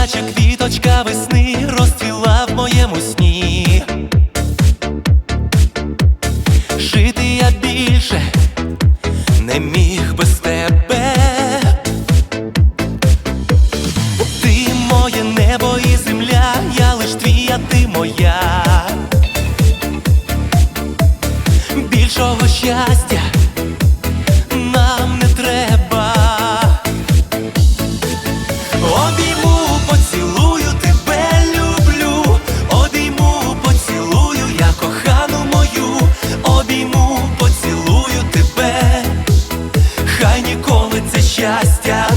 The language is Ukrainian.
наче квіточка весни розцвіла в моєму сні. Жити я більше не міг без тебе. Ти моє небо і земля, я лиш твій, а ти моя. Більшого щастя ніколи це щастя